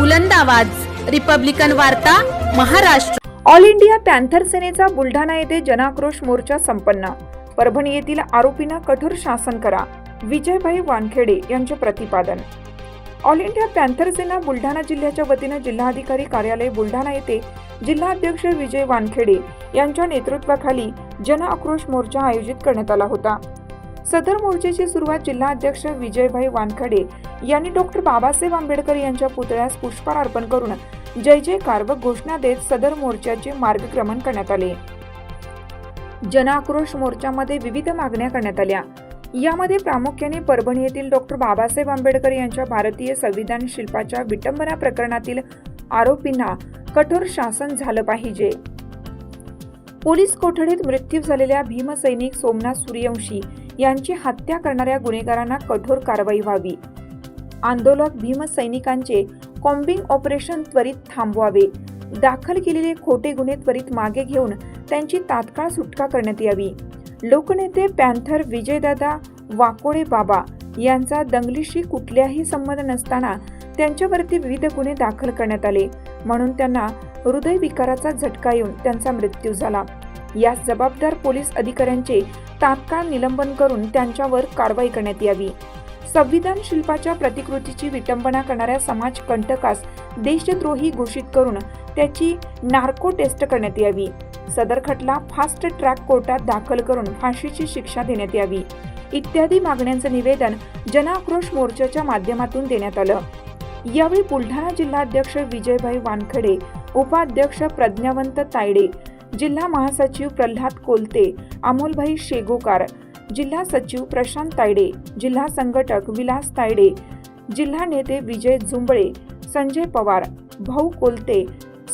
बुलंद आवाज. रिपब्लिकन वार्ता महाराष्ट्र. ऑल इंडिया पॅन्थर सेनेचा बुलढाणा येथे जनाक्रोश मोर्चा संपन्न. परभणी येथील आरोपींना कठोर शासन करा. विजयभाई वानखेडे यांचे प्रतिपादन. All India Panther Sena Buldhana जिल्ह्याच्या वतीनं जिल्हाधिकारी कार्यालय बुलढाणा येथे जिल्हाध्यक्ष विजय वानखेडे यांच्या नेतृत्वाखाली जन आक्रोश मोर्चा आयोजित करण्यात आला होता. सदर मोर्चेची सुरुवात जिल्हाध्यक्ष विजयभाई वानखडे यांनी डॉक्टर बाबासाहेब आंबेडकर यांच्या पुतळ्यास पुष्पहार अर्पण करून जय जयकार व घोषणा देत सदर मोर्चाचे मार्गक्रमण करण्यात आले. जनआक्रोश मोर्चामध्ये विविध मागण्या करण्यात आल्या. यामध्ये प्रामुख्याने परभणी येथील डॉक्टर बाबासाहेब आंबेडकर यांच्या भारतीय संविधान शिल्पाच्या विटंबना प्रकरणातील आरोपींना कठोर शासन झालं पाहिजे. पोलीस कोठडीत मृत्यू झालेल्या भीमसैनिक सोमनाथ सूर्यवंशी यांची हत्या करणाऱ्या गुन्हेगारांना कठोर कारवाई व्हावी. आंदोलक भीमसैनिकांचे कॉम्बिंग ऑपरेशन त्वरित थांबवावे. दाखल केलेले खोटे गुन्हे त्वरित मागे घेऊन त्यांची तात्काळ सुटका करण्यात यावी. लोकनेते पॅन्थर विजयदादा वाकोडे बाबा यांचा दंगलीशी कुठल्याही संबंध नसताना त्यांच्यावरती विविध गुन्हे दाखल करण्यात आले. म्हणून त्यांना हृदयविकाराचा झटका येऊन त्यांचा मृत्यू झाला. यास जबाबदार पोलीस अधिकाऱ्यांचे तात्काळ निलंबन करून त्यांच्यावर कारवाई करण्यात यावी. संविधान शिल्पाच्या प्रतिकृतीची विटंबना करणाऱ्या समाज कंटकास देशद्रोही घोषित करून त्याची नार्को टेस्ट करण्यात यावी. सदर खटला फास्ट ट्रॅक कोर्टात दाखल करून फाशीची शिक्षा देण्यात यावी. इत्यादी मागण्यांचं निवेदन जनआक्रोश मोर्चाच्या माध्यमातून देण्यात आलं. यावेळी बुलढाणा जिल्हाध्यक्ष विजयभाई वानखडे उपाध्यक्ष प्रज्ञावंत तायडे जिल्हा महासचिव प्रल्हाद कोलते अमोलभाई शेगोकार जिल्हा सचिव प्रशांत तायडे जिल्हा संघटक विलास तायडे जिल्हा नेते विजय झुंबळे संजय पवार भाऊ कोलते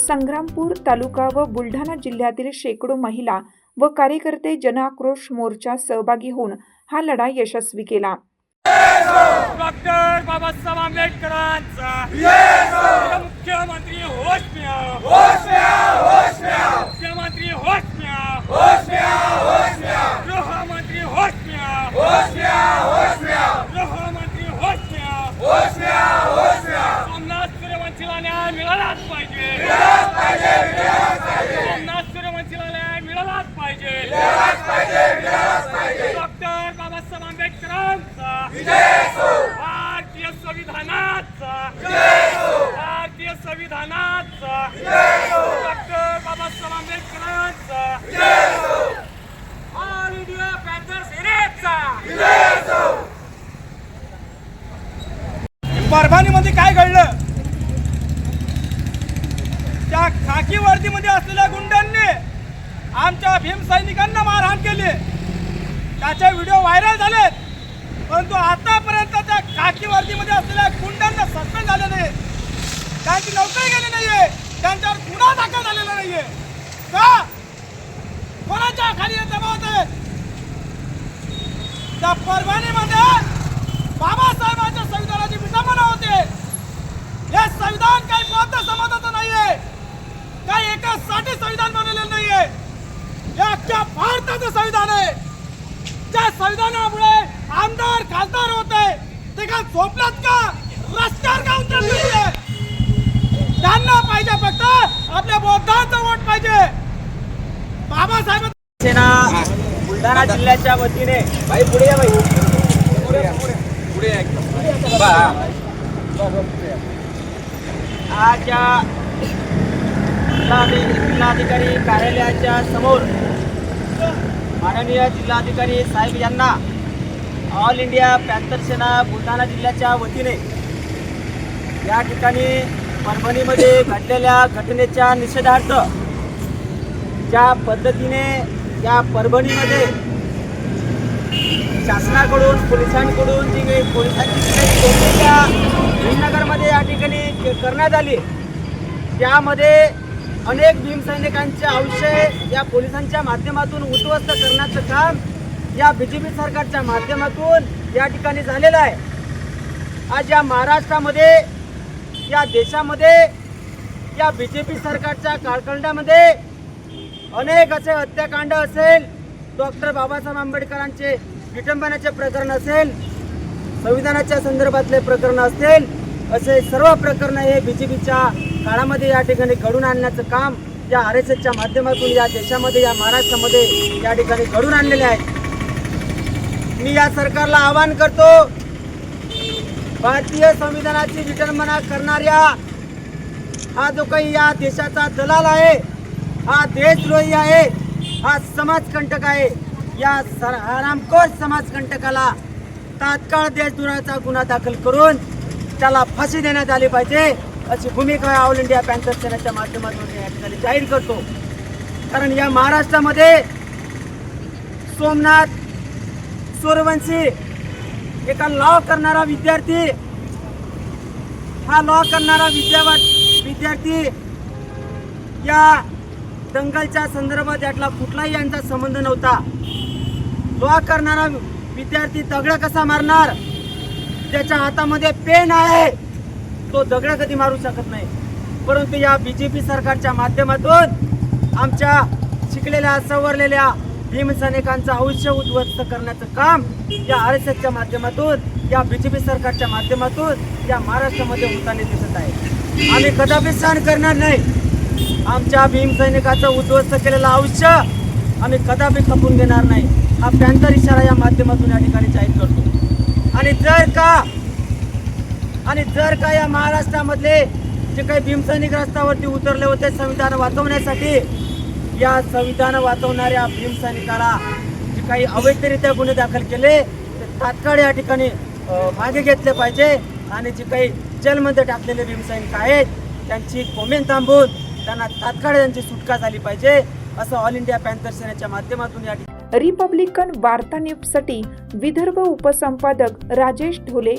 संग्रामपूर तालुका व बुलढाणा जिल्ह्यातील शेकडो महिला व कार्यकर्ते जनाक्रोश मोर्चा सहभागी होऊन हा लढा यशस्वी केला. डॉक्टर बाबासाहेब आंबेडकरांचा. मुख्यमंत्री होश म्या मुख्यमंत्री होश म्या गृहमंत्री होश म्या गृहमंत्री होश म्या सोमनाथ सूर्यवंशीला न्याय मिळालाच पाहिजे सोमनाथ सूर्यवंशीला न्याय मिळालाच पाहिजे डॉक्टर बाबासाहेब आंबेडकरांचा भारतीय संविधानाचा! भारतीय संविधानाचा! डॉक्टर बाबासाहेब आंबेडकरांचा! ऑल इंडिया पॅन्थर सेनेचा परभणीमध्ये काय घडलं? त्या खाकी वर्दीमध्ये असलेल्या गुंडांनी आमच्या भीम सैनिकांना मारहाण केली. त्याचे व्हिडिओ व्हायरल झालेत. परंतु आतापर्यंत त्या खाकी वर्दीमध्ये असलेल्या गुंडांना सस्पेंड झाले नाही. त्यांची नोकरी गेली नाहीये. त्यांच्यावर गुन्हा दाखल झालेला नाहीये. का? कोणाच्या खाली हे होते त्या परभणीमध्ये बाबासाहेबांच्या संविधानाची विटंबना होते. हे संविधान काही बौद्ध समाजाचं नाहीये. काही एकासाठी संविधान बनवलेलं नाहीये. हे अख्ख्या भारताचं संविधान आहे. ज्या संविधानामुळे आमदार खासदार होत. आहे ते का झोपलात का? रस्त्यावर का उतरले त्यांना पाहिजे फक्त आपल्या बौद्धांचं वोट पाहिजे. बाबासाहेब सेना बुलढाणा जिल्ह्याच्या वतीने भाई पुढे या भाई. आज या जिल्हाधि- जिल्हाधिकारी कार्यालयाच्या समोर माननीय जिल्हाधिकारी साहेब यांना All India Panther Sena Buldhana जिल्ह्याच्या वतीने या ठिकाणी परभणीमध्ये घडलेल्या घटनेच्या निषेधार्थ ज्या पद्धतीने या परभणीमध्ये शासनाकडून पोलिसांकडून जी काही पोलिसांची जी काही या ठिकाणी करण्यात आली त्यामध्ये अनेक भीमसैनिकांचे आयुष्य या पोलिसांच्या माध्यमातून उद्ध्वस्त करण्याचं काम या बी जे पी सरकारच्या माध्यमातून या ठिकाणी झालेलं आहे. आज या महाराष्ट्रामध्ये या देशामध्ये या बी जे पी सरकारच्या कालखंडामध्ये अनेक असे हत्याकांड असेल डॉक्टर बाबासाहेब आंबेडकरांचे विटंबनाचे प्रकरण असेल संविधानाच्या संदर्भातले प्रकरण असतील असे सर्व प्रकरण हे बी जे पीच्या काळामध्ये या ठिकाणी घडून आणण्याचं काम या आर एस एसच्या माध्यमातून या देशामध्ये या महाराष्ट्रामध्ये या ठिकाणी घडून आणलेले आहेत मी या सरकारला आवाहन करतो भारतीय संविधानाची विटंबना करणाऱ्या हा जो काही या देशाचा दलाल आहे हा देशद्रोही आहे हा समाजकंटक आहे या सर- समाजकंटकाला तात्काळ देशद्रोहाचा गुन्हा दाखल करून त्याला फाशी देण्यात आली पाहिजे. अशी भूमिका ऑल इंडिया पॅन्थर सेनेच्या माध्यमातून या ठिकाणी जाहीर करतो. कारण या महाराष्ट्रामध्ये सोमनाथ सूर्यवंशी एका लॉ करणारा विद्यार्थी हा लॉ करणारा विद्यावा विद्यार्थी या दंगलच्या संदर्भात यातला कुठलाही यांचा संबंध नव्हता. लॉ करणारा विद्यार्थी दगड कसा मारणार? त्याच्या हातामध्ये पेन आहे. तो दगड कधी मारू शकत नाही. परंतु या बी जे पी सरकारच्या माध्यमातून आमच्या शिकलेल्या सवरलेल्या भीमसैनिकांचं आयुष्य उद्ध्वस्त करण्याचं काम या आर एस एसच्या माध्यमातून या बी जे पी सरकारच्या माध्यमातून या महाराष्ट्रामध्ये होताना दिसत आहे. आम्ही कदापि सहन करणार नाही. आमच्या भीमसैनिकाचं उद्ध्वस्त केलेलं आयुष्य आम्ही कदापि खपून घेणार नाही. हा पॅन्थर इशारा या माध्यमातून या ठिकाणी जाहीर करतो आणि जर का आणि जर का या महाराष्ट्रामधले जे काही भीमसैनिक रस्त्यावरती उतरले होते संविधान वाचवण्यासाठी या संविधान वाचवणाऱ्या भीमसैनिकाला जे काही अवैधरित्या गुन्हे दाखल केले ते तात्काळ या ठिकाणी मागे घेतले पाहिजे. आणि जे काही जेलमध्ये टाकलेले भीमसैनिक आहेत त्यांची कोमेन थांबून त्यांना तात्काळ त्यांची सुटका झाली पाहिजे असं ऑल इंडिया पॅन्थर सेनेच्या माध्यमातून या ठिकाणी रिपब्लिकन वार्ता न्यूजसाठी विदर्भ उपसंपादक राजेश ढोले